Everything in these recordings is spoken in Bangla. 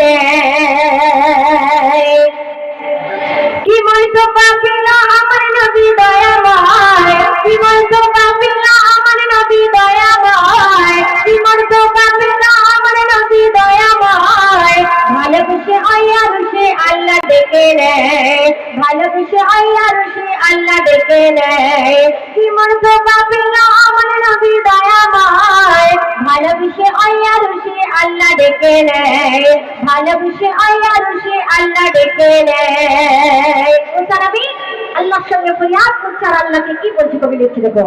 নেয় কি মর্তবা পেলা আমার নবী দয়াময় কি মর্তবা পেলা আমার নবী দয়াময়। কি মর্তবা পেলা আমার নবী দয়াময় ভালোবেসে অয়া বসে আল্লাহ ডেকে নেয় ভালোবেসে আল্লাহ ডেকে নেয় কি পেল আমার নবী আল্লাহ ডেকে নেয়। ভালোবেসে আল্লাহ রুষে আল্লাহ ডেকে নেয়। মুসা নবী আল্লাহর সঙ্গে ফরিয়াদ করছে আর আল্লাহকে কি বলছে কবি লিখছে দেখো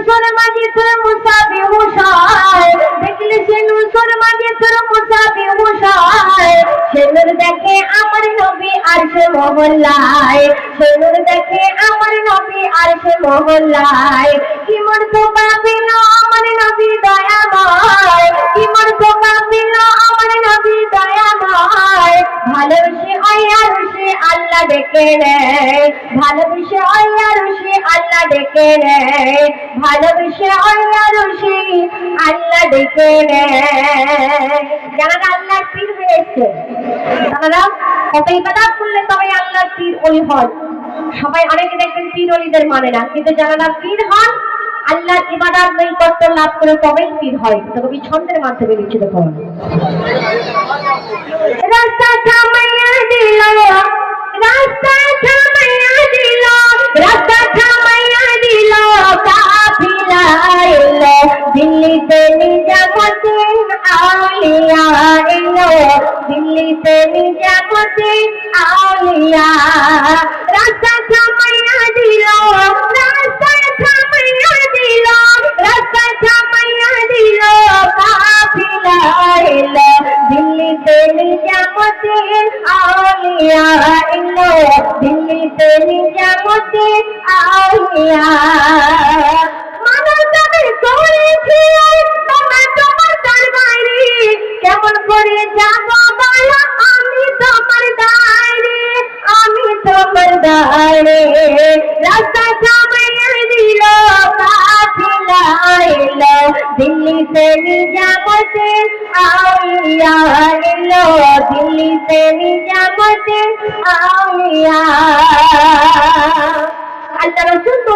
নসর মাঝে তোর মুসাবি হুশায় দেখলে সে দেখে আমার নবী আর সে মহল্লায় সেনুর দেখে আমার নবী আর সে মহল্লায়। কি মর্তবা পেল আমার নবী দয়াময়? কি মর্তবা পেল আমার নবী দয়াময়? ভালোবেসে আয়ার সে আল্লাহ ডেকে নেয়। ভালোবেসে আয়ার সে আল্লাহ ডেকে নেয় ভালোবেসে আয়ার সে আল্লাহ ডেকে নেয় যারা আল্লাহর পীর হয়ে এসছে? তারা কত ইবাদত করলে তবে আল্লাহর পীর ওলি হন। সবাই অনেকে দেখবেন পীর অলিদের মানে না, কিন্তু যারা পীর হন, আল্লাহর ইবাদত নৈকট্য লাভ করে তবেই পীর হয়। তবে ছন্দের মাধ্যমে লিখছে দেখুন রাস্তা আউলিয়া এলো দিল্লিতে নিজামতিন আউলিয়া রাস্তা থামাইয়া দিল রাস্তা থামাইয়া দিল রাস্তা থামাইয়া দিল কাফিলা এলো দিল্লিতে নিজামতিন আউলিয়া এলো দিল্লিতে নিজামতিন আউলিয়া দাঁড়ে রাস্তা সামাইয়া দিল কাফিলা এলো। দিল্লিতে নিজামতে আউলিয়া এলো। দিল্লিতে নিজামতে আউলিয়া আল্লাহ রসুল